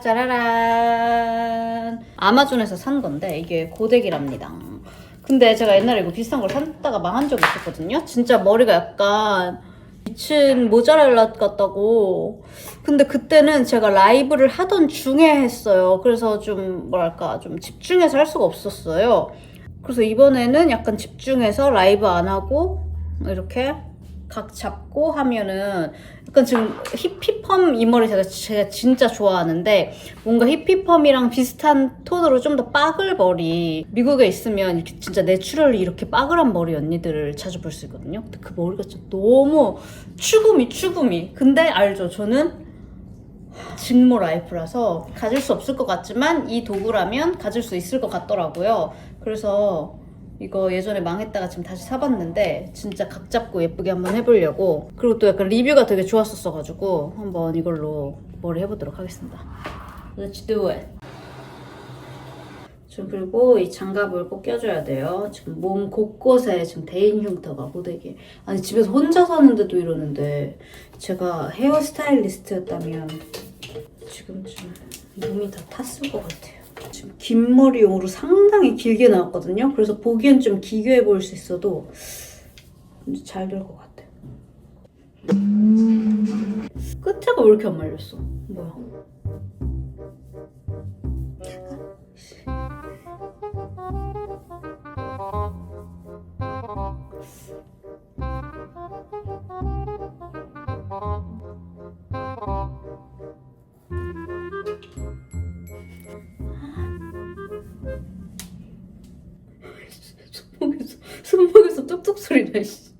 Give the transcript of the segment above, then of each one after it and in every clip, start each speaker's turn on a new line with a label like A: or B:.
A: 짜라란. 아마존에서 산 건데 이게 고데기랍니다. 근데 제가 옛날에 이거 비싼 걸 샀다가 망한 적이 있었거든요. 진짜 머리가 약간 미친 모자렐라 같다고. 근데 그때는 제가 라이브를 하던 중에 했어요. 그래서 좀 뭐랄까 좀 집중해서 할 수가 없었어요. 그래서 이번에는 약간 집중해서 라이브 안 하고 이렇게 각 잡고 하면은 약간 지금 히피펌 이 머리 제가, 제가 진짜 좋아하는데 뭔가 히피펌이랑 비슷한 톤으로 좀 더 빠글 머리. 미국에 있으면 이렇게 진짜 내추럴리 이렇게 빠글한 머리 언니들을 자주 볼 수 있거든요. 근데 그 머리가 진짜 너무 추구미 추구미. 근데 알죠? 저는 직모 라이프라서 가질 수 없을 것 같지만 이 도구라면 가질 수 있을 것 같더라고요. 그래서 이거 예전에 망했다가 지금 다시 사봤는데 진짜 각 잡고 예쁘게 한번 해보려고. 그리고 또 약간 리뷰가 되게 좋았었어가지고 한번 이걸로 머리 해보도록 하겠습니다. Let's do it. 지금 그리고 이 장갑을 꼭 껴줘야 돼요. 지금 몸 곳곳에 지금 대인 흉터가 고데기. 아니 집에서 혼자 사는데도 이러는데 제가 헤어 스타일리스트였다면 지금쯤 몸이 다 탔을 것 같아요 지금 긴 머리용으로 상당히 길게 나왔거든요. 그래서 보기엔 좀 기괴해 보일 수 있어도 잘 될 것 같아요. 끝에가 왜 이렇게 안 말렸어? 뭐야? 씨.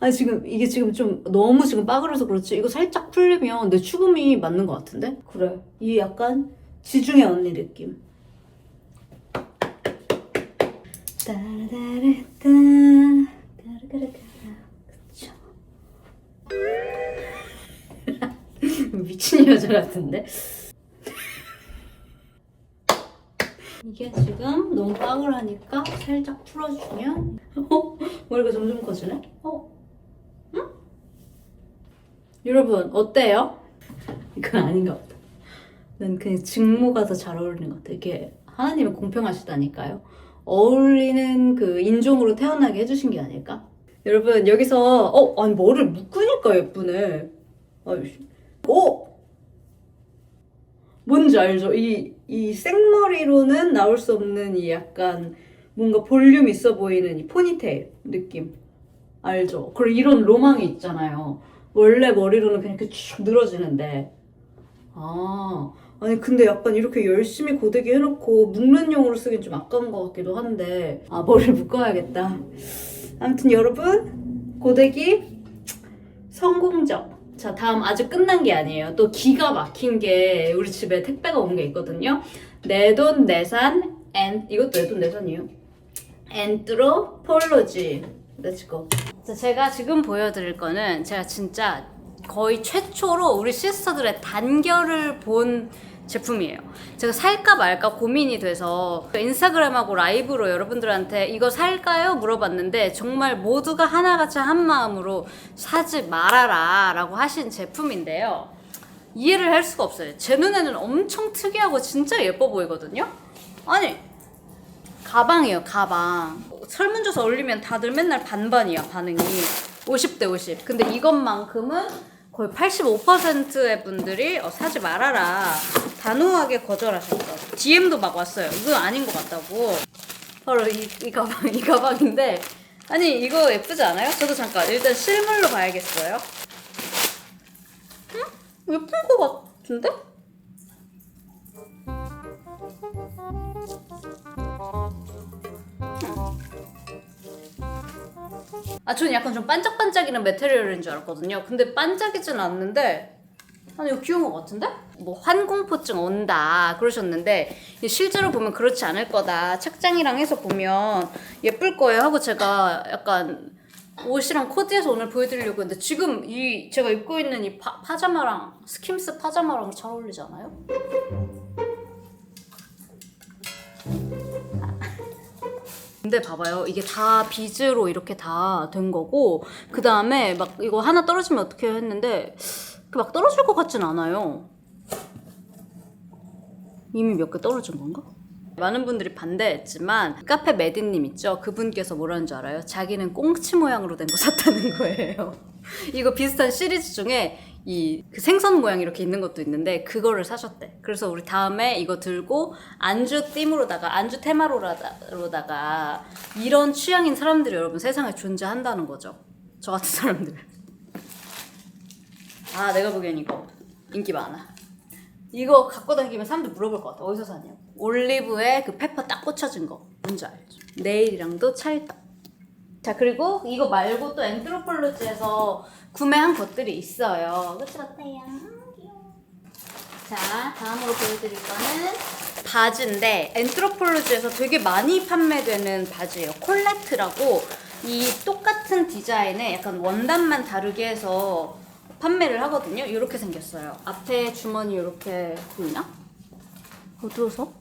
A: 아니 지금 이게 지금 좀 너무 지금 빠그려서 그렇지 이거 살짝 풀리면 내 추금이 맞는 것 같은데? 그래 이 약간 지중해 언니 느낌 따라라라라 그쵸 미친 여자 같은데? 이게 지금 너무 빠글하니까 살짝 풀어주면 어? 머리가 점점 커지네? 어? 응? 여러분 어때요? 이건 아닌 것 같아 난 그냥 직모가 더 잘 어울리는 것 같아 이게 하나님은 공평하시다니까요 어울리는 그 인종으로 태어나게 해주신 게 아닐까? 여러분 여기서 어? 아니 머리를 묶으니까 예쁘네 아이씨 오! 뭔지 알죠? 이, 이 생머리로는 나올 수 없는 이 약간 뭔가 볼륨 있어 보이는 이 포니테일 느낌. 알죠? 그리고 이런 로망이 있잖아요. 원래 머리로는 그냥 이렇게 쭉 늘어지는데. 아, 아니, 근데 약간 이렇게 열심히 고데기 해놓고 묶는 용으로 쓰긴 좀 아까운 것 같기도 한데. 아, 머리를 묶어야겠다. 아무튼 여러분, 고데기 성공적. 자, 다음 아직 끝난 게 아니에요. 또 기가 막힌 게 우리 집에 택배가 온 게 있거든요. 내돈 내산 앤 이것도 내돈 내산이에요. 엔트로 폴로지. 렛츠고. 자, 제가 지금 보여드릴 거는 제가 진짜 거의 최초로 우리 시스터들의 단결을 본 제품이에요. 제가 살까 말까 고민이 돼서 인스타그램하고 라이브로 여러분들한테 이거 살까요? 물어봤는데 정말 모두가 하나같이 한 마음으로 사지 말아라 라고 하신 제품인데요. 이해를 할 수가 없어요. 제 눈에는 엄청 특이하고 진짜 예뻐 보이거든요? 아니, 가방이에요, 가방. 설문조사 올리면 다들 맨날 반반이야, 반응이. 50대 50. 근데 이것만큼은 거의 85%의 분들이 어, 사지 말아라. 단호하게 거절하셨어. DM도 막 왔어요. 이건 아닌 것 같다고. 바로 이, 이 가방, 이 가방인데. 아니, 이거 예쁘지 않아요? 저도 잠깐, 일단 실물로 봐야겠어요. 응? 예쁜 것 같은데? 아, 저는 약간 좀 반짝반짝이는 메테리얼인 줄 알았거든요. 근데 반짝이진 않는데, 아니, 이거 귀여운 것 같은데? 뭐, 환공포증 온다, 그러셨는데, 실제로 보면 그렇지 않을 거다. 착장이랑 해서 보면 예쁠 거예요 하고 제가 약간 옷이랑 코디해서 오늘 보여드리려고 했는데, 지금 이, 제가 입고 있는 이 파, 파자마랑, 스킴스 파자마랑 잘 어울리지 않아요? 근데 봐봐요. 이게 다 비즈로 이렇게 다 된 거고, 그 다음에 막 이거 하나 떨어지면 어떻게 했는데, 그막 떨어질 것 같진 않아요. 이미 몇 개 떨어진 건가? 많은 분들이 반대했지만 카페 메디님 있죠? 그분께서 뭐라는 줄 알아요? 자기는 꽁치 모양으로 된 거 샀다는 거예요. 이거 비슷한 시리즈 중에 이그 생선 모양 이렇게 있는 것도 있는데 그거를 사셨대. 그래서 우리 다음에 이거 들고 안주 띠으로다가 안주 테마로다가 이런 취향인 사람들이 여러분 세상에 존재한다는 거죠. 저 같은 사람들. 아 내가 보기엔 이거 인기 많아. 이거 갖고 다니면 사람들 물어볼 것 같아. 어디서 샀냐? 올리브에 그 페퍼 딱 꽂혀진 거. 뭔지 알죠? 네일이랑도 찰떡. 자, 그리고 이거 말고 또 엔트로폴로지에서 구매한 것들이 있어요. 그치, 어때요? 자, 다음으로 보여드릴 거는 바지인데 엔트로폴로지에서 되게 많이 판매되는 바지예요. 콜레트라고 이 똑같은 디자인에 약간 원단만 다르게 해서 판매를 하거든요. 이렇게 생겼어요. 앞에 주머니 이렇게 보이나? 어두워서?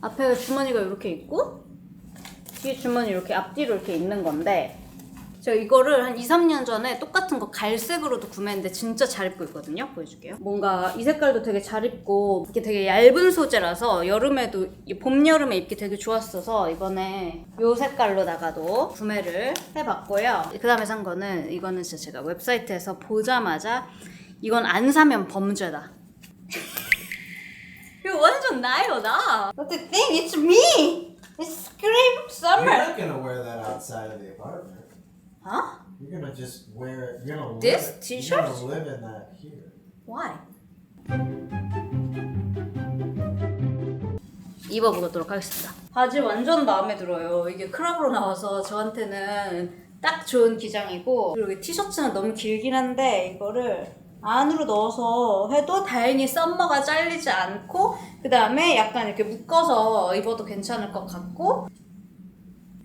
A: 앞에 주머니가 이렇게 있고 뒤에 주머니 이렇게 앞뒤로 이렇게 있는 건데 제가 이거를 한 2, 3년 전에 똑같은 거 갈색으로도 구매했는데 진짜 잘 입고 있거든요. 보여줄게요. 뭔가 이 색깔도 되게 잘 입고 이게 되게 얇은 소재라서 여름에도 이 봄, 여름에 입기 되게 좋았어서 이번에 이 색깔로다가도 구매를 해봤고요. 그 다음에 산 거는 이거는 진짜 제가 웹사이트에서 보자마자 이건 안 사면 범죄다. 이거 완전 나요 나. But the thing, it's me. Scream
B: You're
A: summer.
B: not gonna wear that outside of the apartment.
A: Huh?
B: You're gonna just wear it. You're gonna
A: This
B: live,
A: t-shirt?
B: You're gonna live in that here.
A: Why? 입어보도록 하겠습니다. 바지 완전 마음에 들어요. 이게 크랍으로 나와서 저한테는 딱 좋은 기장이고 그리고 이 티셔츠는 너무 길긴 한데 이거를 안으로 넣어서 해도 다행히 썸머가 잘리지 않고 그 다음에 약간 이렇게 묶어서 입어도 괜찮을 것 같고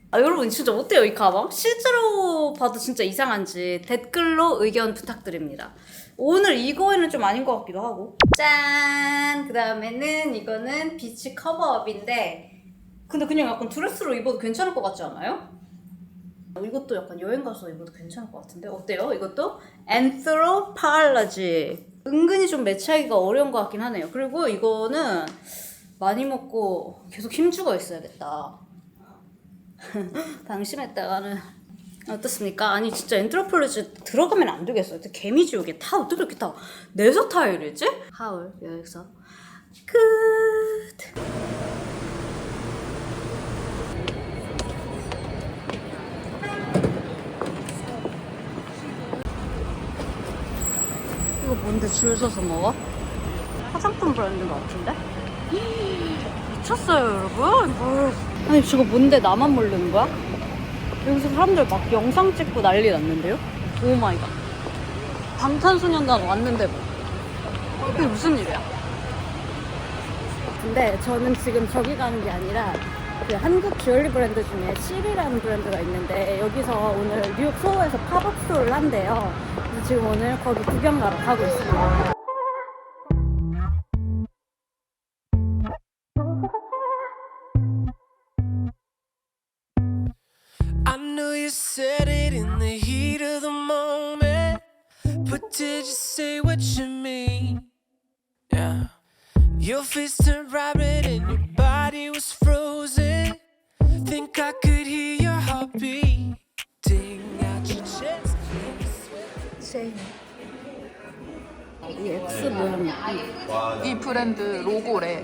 A: 아 여러분 진짜 어때요 이 가방? 실제로 봐도 진짜 이상한지 댓글로 의견 부탁드립니다. 오늘 이거에는 좀 아닌 것 같기도 하고 짠! 그 다음에는 이거는 비치 커버업인데 근데 그냥 약간 드레스로 입어도 괜찮을 것 같지 않아요? 이것도 약간 여행 가서 입어도 괜찮을 것 같은데 어때요? 이것도 Anthropology 은근히 좀 매치하기가 어려운 것 같긴 하네요. 그리고 이거는 많이 먹고 계속 힘주고 있어야겠다. 방심했다가는 어떻습니까? 아니 진짜 엔트로폴로지 들어가면 안 되겠어요. 개미지옥에 다 어떻게 이렇게 다 내서 타일이지? 하울 여기서 끝. 뭔데 줄 서서 먹어? 화장품 브랜드 같은데? 미쳤어요 여러분 뭘. 아니 저거 뭔데 나만 모르는 거야? 여기서 사람들 막 영상 찍고 난리 났는데요? 오 마이 갓 방탄소년단 왔는데 뭐 이게 무슨 일이야? 근데 저는 지금 저기 가는 게 아니라 그 한국 주얼리 브랜드 중에 시리라는 브랜드가 있는데 여기서 오늘 뉴욕 소호에서 팝업 스토어를 한대요. 그래서 지금 오늘 거기 구경 가러 가고 있습니다.
C: I knew you said
A: 이
D: 브랜드 로고래.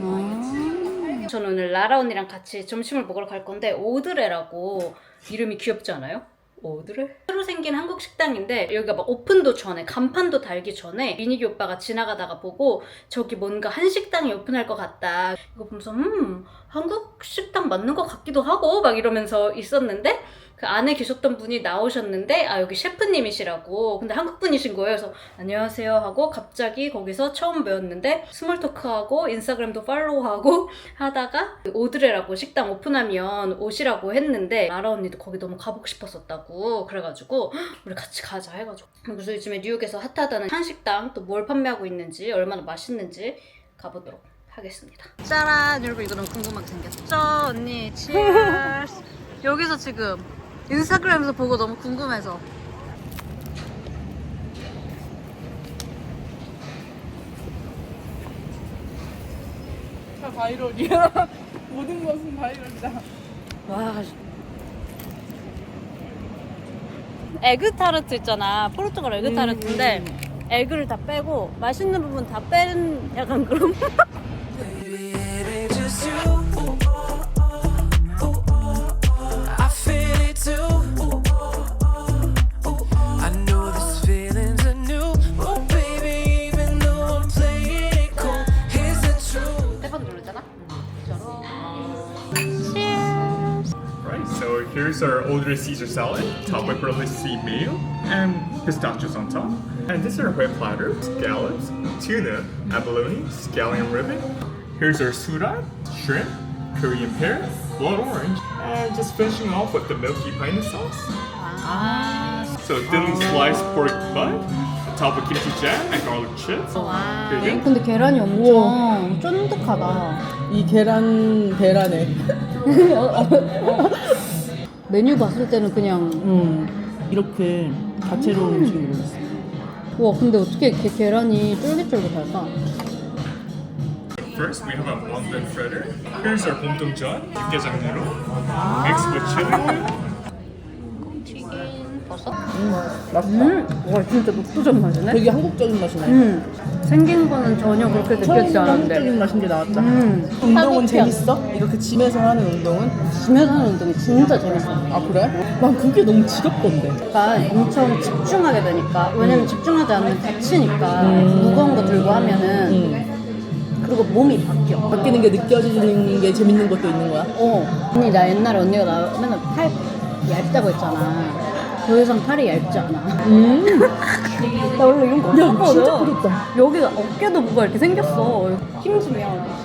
A: 저는 오늘 라라 언니랑 같이 점심을 먹으러 갈 건데 오드레라고 이름이 귀엽지 않아요? 오드레? 새로 생긴 한국 식당인데 여기가 막 오픈도 전에 간판도 달기 전에 민익이 오빠가 지나가다가 보고 저기 뭔가 한식당이 오픈할 것 같다 이거 보면서 음 한국 식당 맞는 것 같기도 하고 막 이러면서 있었는데 그 안에 계셨던 분이 나오셨는데 아 여기 셰프님이시라고. 근데 한국 분이신 거예요. 그래서 안녕하세요 하고 갑자기 거기서 처음 배웠는데 스몰 토크하고 인스타그램도 팔로우하고 하다가 그 오드레라고 식당 오픈하면 오시라고 했는데 라라 언니도 거기 너무 가보고 싶었었다고 그래가지고 헉, 우리 같이 가자. 해가지고. 그래서 요즘에 뉴욕에서 핫하다는 한식당 또 뭘 판매하고 있는지 얼마나 맛있는지 가보도록 하겠습니다. 짜란! 여러분 이거 너무 궁금하게 생겼죠? 언니 치얼스 여기서 지금 인스타그램에서 보고 너무 궁금해서.
D: 다 바이럴이야. 모든 것은 바이럴이다.
A: 와. 에그 타르트 있잖아. 포르투갈 에그 타르트인데 에그를 다 빼고 맛있는 부분 다 뺀 약간 그런.
E: here's our older Caesar salad, topped with pearly seed meal and pistachios on top. And this is our white platter, scallops, tuna, abalone, scallion ribbon. Here's our surat, shrimp, Korean pear, blood orange, and just finishing off with the milky pine sauce.
A: 아.
E: So thinly sliced pork butt, topped with kimchi jam and garlic chips.
A: 와.
E: Here you go.
A: 근데 계란이 엄청 쫀득하다.
D: 이 계란 계란에.
A: 메뉴 봤을 때는 그냥
D: 음 이렇게 다채로운 음식을 먹었어.
A: 와 근데 어떻게 이렇게 계란이 쫄깃쫄깃할까?
E: First, we have a wonton fritter. Here's our 봄동전, 육개장 noodle, mixed with chili oil.
A: 튀긴 버섯?
D: 맛있다.
A: 음, 와 진짜 녹두전 맛이네.
D: 되게 한국적인 맛이네.
A: 음, 생긴 거는 전혀 그렇게 느껴지지
D: 처음으로
A: 않았는데.
D: 한국적인 맛인 게 나왔다.
A: 음,
D: 운동은. 재밌어? 이렇게 집에서 하는 운동은?
A: 집에서 하는 운동이 진짜 재밌어.
D: 아 그래? 난 그게 너무 지겹던데.
A: 약간 엄청 집중하게 되니까 왜냐면 집중하지 않으면 다치니까 무거운 거 들고 하면은
D: 음.
A: 그리고 몸이 바뀌어.
D: 바뀌는 게 느껴지는 게 재밌는 것도 있는 거야?
A: 어. 언니 나 옛날에 언니가 나 맨날 팔 얇다고 했잖아. 더 이상 팔이 얇지 않아.
D: 음.
A: 나 원래 이런 거
D: 야,
A: 없었거든.
D: 진짜 부럽다.
A: 여기가 어깨도 뭐가 이렇게 생겼어. 힘주면.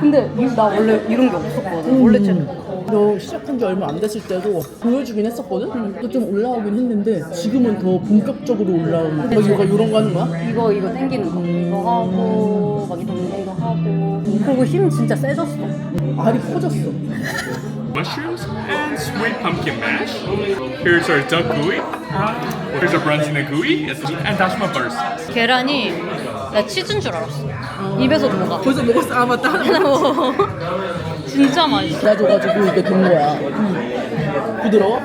A: 근데 이- 나 원래 이런 게 없었거든. 원래 쟤는.
D: 너 시작한 지 얼마 안 됐을 때도 보여주긴 했었거든? 또 좀 올라오긴 했는데 지금은 더 본격적으로 올라오는 막 이거 이런 거 하는 거야?
A: 이거 이거 당기는 거. 이거 하고 막 이런 운동도 하고. 그리고 힘 진짜 세졌어.
D: 알이 커졌어
E: mushrooms and sweet pumpkin mash. Here's our duck gooey. Here's our branzina gooey and dashma sauce.
A: 계란이 나 치즈인 줄 알았어. 입에서도 녹아.
D: 벌써 먹었어? 아 맞다
A: 진짜 맛있어.
D: 그래가지고 이게 된 거야 부드러워?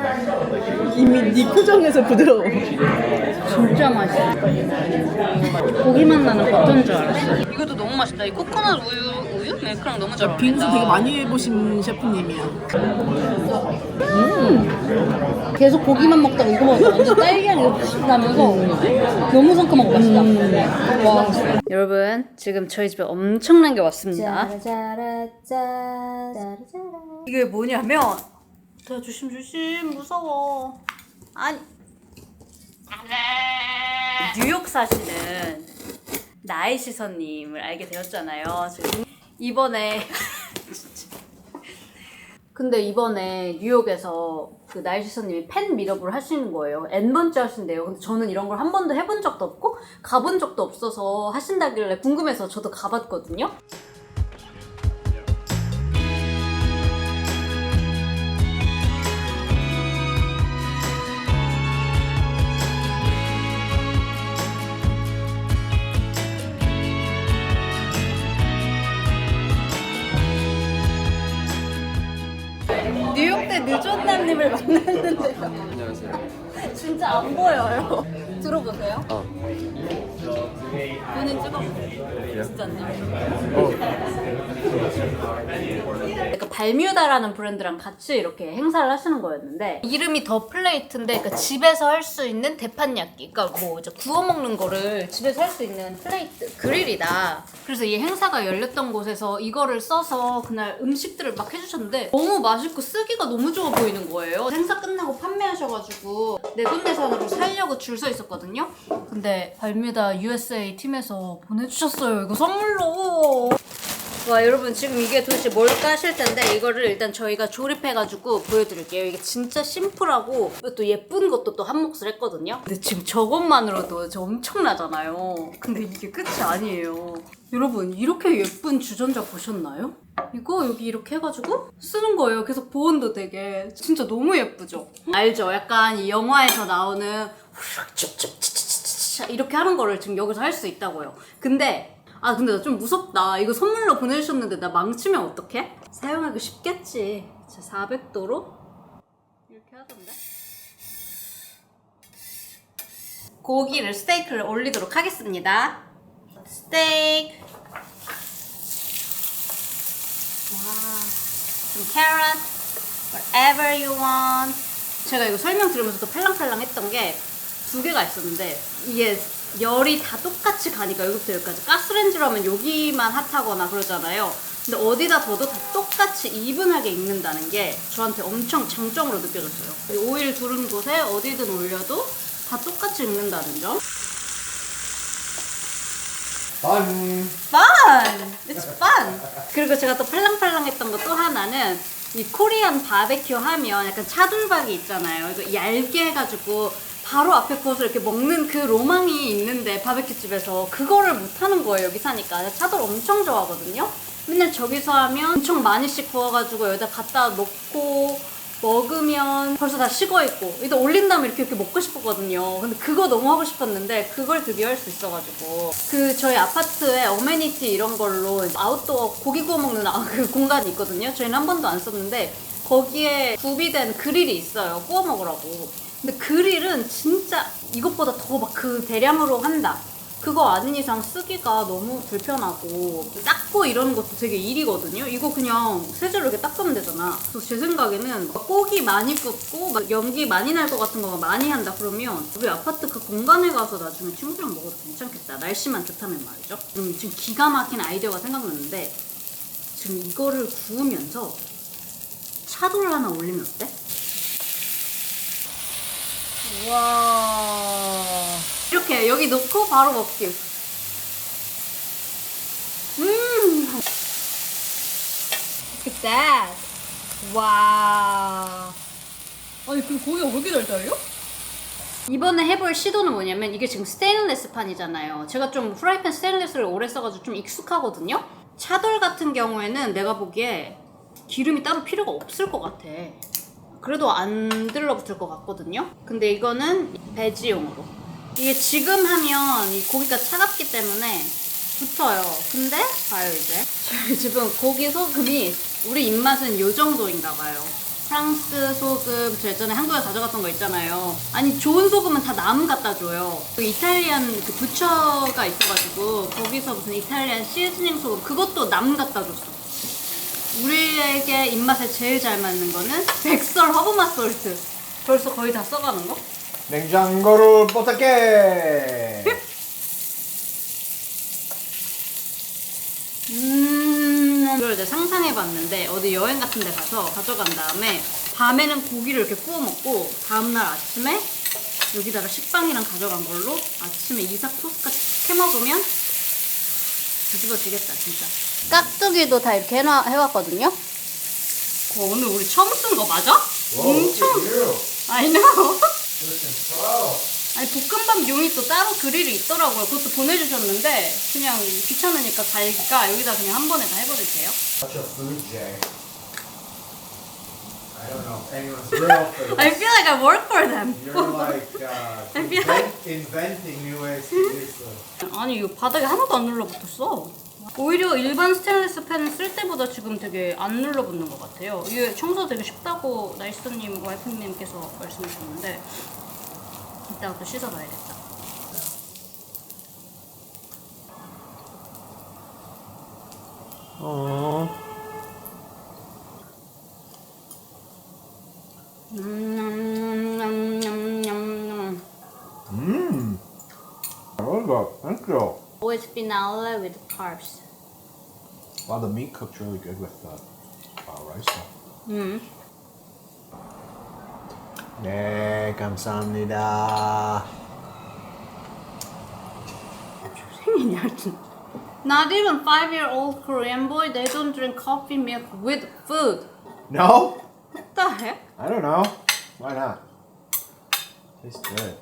D: 이미 네 표정에서 부드러워
A: 진짜 맛있어. 고기맛 나는 버터인 줄 알았어. 이것도 너무 맛있다. 이 코코넛 우유, 우유? 밀크랑 너무 잘 어울린다.
D: 빙수 되게 많이 해보신 셰프님이야
A: 계속 고기만 먹다가 이거. 완전 딸기향이 확 나면서 너무 상큼하고 맛있다. 와. 여러분, 지금 저희 집에 엄청난 게 왔습니다. 이게 뭐냐면, 자, 조심, 조심, 무서워. 아니. 뉴욕 사시는 나이 시선님을 알게 되었잖아요. 지금 이번에 근데 이번에 뉴욕에서 그 나이시선님이 팬 미러블 하시는 거예요. N번째 하신대요. 근데 저는 이런 걸 한 번도 해본 적도 없고 가본 적도 없어서 하신다길래 궁금해서 저도 가봤거든요. 안녕하세요. 진짜 안 보여요. 들어보세요. 본인 찍어보세요. 진짜님. 그러니까 발뮤다라는 브랜드랑 같이 이렇게 행사를 하시는 거였는데 이름이 더 플레이트인데 그러니까 집에서 할 수 있는 대판焼기 그러니까 뭐 이제 구워 먹는 거를 집에서 할 수 있는 플레이트 그릴이다 그래서 이 행사가 열렸던 곳에서 이거를 써서 그날 음식들을 막 해주셨는데 너무 맛있고 쓰기가 너무 좋아 보이는 거예요 행사 끝나고 판매하셔가지고 내 돈내산으로 살려고 줄 서 있었거든요. 근데 발뮤다 USA 팀에서 보내주셨어요. 이거 선물로 와 여러분 지금 이게 도대체 뭘까 하실 텐데 이거를 일단 저희가 조립해가지고 보여드릴게요. 이게 진짜 심플하고 또 예쁜 것도 또 한 몫을 했거든요. 근데 지금 저것만으로도 저 엄청나잖아요. 근데 이게 끝이 아니에요. 여러분 이렇게 예쁜 주전자 보셨나요? 이거 여기 이렇게 해가지고 쓰는 거예요. 계속 보온도 되게. 진짜 너무 예쁘죠? 알죠? 약간 이 영화에서 나오는 이렇게 하는 거를 지금 여기서 할 수 있다고요. 근데 아 근데 나 좀 무섭다. 이거 선물로 보내주셨는데 나 망치면 어떡해? 사용하기 쉽겠지. 자 400도로? 이렇게 하던데? 고기를 스테이크를 올리도록 하겠습니다. 스테이크. 와 좀 캐럿 whatever you want. 제가 이거 설명 들으면서 또 팔랑팔랑 했던 게 두 개가 있었는데 이게 열이 다 똑같이 가니까 여기부터 여기까지 가스레인지로 하면 여기만 핫하거나 그러잖아요 근데 어디다 둬도 다 똑같이 이분하게 익는다는 게 저한테 엄청 장점으로 느껴졌어요 이 오일 두른 곳에 어디든 올려도 다 똑같이 익는다는 점
B: Fun.
A: fun! It's fun! 그리고 제가 또 팔랑팔랑했던 거또 하나는 이 코리안 바베큐 하면 약간 차돌박이 있잖아요. 이거 얇게 해가지고 바로 앞에 구워서 이렇게 먹는 그 로망이 있는데 바베큐 집에서 그거를 못 하는 거예요. 여기 사니까 차돌 엄청 좋아하거든요. 맨날 저기서 하면 엄청 많이씩 구워가지고 여기다 갖다 놓고 먹으면 벌써 다 식어 있고 일단 올린 다음에 이렇게 이렇게 먹고 싶었거든요. 근데 그거 너무 하고 싶었는데 그걸 드디어 할 수 있어가지고 그 저희 아파트에 어메니티 이런 걸로 아웃도어 고기 구워 먹는 아, 그 공간이 있거든요. 저희는 한 번도 안 썼는데 거기에 구비된 그릴이 있어요. 구워 먹으라고. 근데 그릴은 진짜 이것보다 더 막 그 대량으로 한다. 그거 아닌 이상 쓰기가 너무 불편하고 닦고 이러는 것도 되게 일이거든요. 이거 그냥 세제로 이렇게 닦으면 되잖아. 그래서 제 생각에는 고기 많이 굽고 막 연기 많이 날 것 같은 거 많이 한다 그러면 우리 아파트 그 공간에 가서 나중에 친구랑 먹어도 괜찮겠다. 날씨만 좋다면 말이죠. 음, 지금 기가 막힌 아이디어가 생각났는데 지금 이거를 구우면서 차돌 하나 올리면 어때? 와 이렇게 여기 넣고 바로 먹기. 음. Look at that. 와.
D: 아니 그 고기가 왜 이렇게 잘 잘려?
A: 이번에 해볼 시도는 뭐냐면 이게 지금 스테인리스 판이잖아요. 제가 좀 프라이팬 스테인리스를 오래 써가지고 좀 익숙하거든요. 차돌 같은 경우에는 내가 보기에 기름이 따로 필요가 없을 것 같아. 그래도 안 들러붙을 것 같거든요. 근데 이거는 배지용으로. 이게 지금 하면 이 고기가 차갑기 때문에 붙어요. 근데 봐요 이제 저희 집은 고기 소금이 우리 입맛은 요 정도인가 봐요. 프랑스 소금 저 예전에 한국에 가져갔던 거 있잖아요. 아니 좋은 소금은 다 남 갖다 줘요. 그 이탈리안 그 부처가 있어가지고 거기서 무슨 이탈리안 시즈닝 소금 그것도 남 갖다 줬어. 우리에게 입맛에 제일 잘 맞는 거는 백설 허브맛 솔트. 벌써 거의 다 써가는 거?
B: 냉장고를 뽀짝게.
A: 음, 이걸 이제 상상해봤는데 어디 여행 같은 데 가서 가져간 다음에 밤에는 고기를 이렇게 구워 먹고 다음날 아침에 여기다가 식빵이랑 가져간 걸로 아침에 이삭 소스까지 해 먹으면 뒤집어지겠다 진짜 깍두기도 다 이렇게 해놔, 해왔거든요 어, 오늘 우리 처음 쓴 거 맞아? 엄청 I know 아니 볶음밥 용이 또 따로 그릴이 있더라고요. 그것도 보내주셨는데 그냥 귀찮으니까 갈기가 여기다 그냥 한 번에 다 해버릴게요.
B: Such a food Jay. I don't know if anyone's real for
A: I
B: this.
A: feel like I work for them.
B: You're like uh,
A: I feel
B: invent, inventing new ways to do stuff.
A: 아니 이거 바닥에 하나도 안 눌러붙었어. 오히려 일반 스테인리스 팬 쓸 때보다 지금 되게 안 눌러붙는 것 같아요. 이게 청소 되게 쉽다고 나이스님 와이프님께서 말씀하셨는데 이따가 또 씻어봐야겠다.
B: you.
A: Always finale with carbs.
B: Wow, the meat cooked really good with the uh, rice. Though.
A: 음.
B: 네, 감사합니다.
A: 생이냐 진짜. Not even five-year-old Korean boy, they don't drink coffee milk with food.
B: No?
A: What the heck?
B: I don't know. Why not? Tastes good.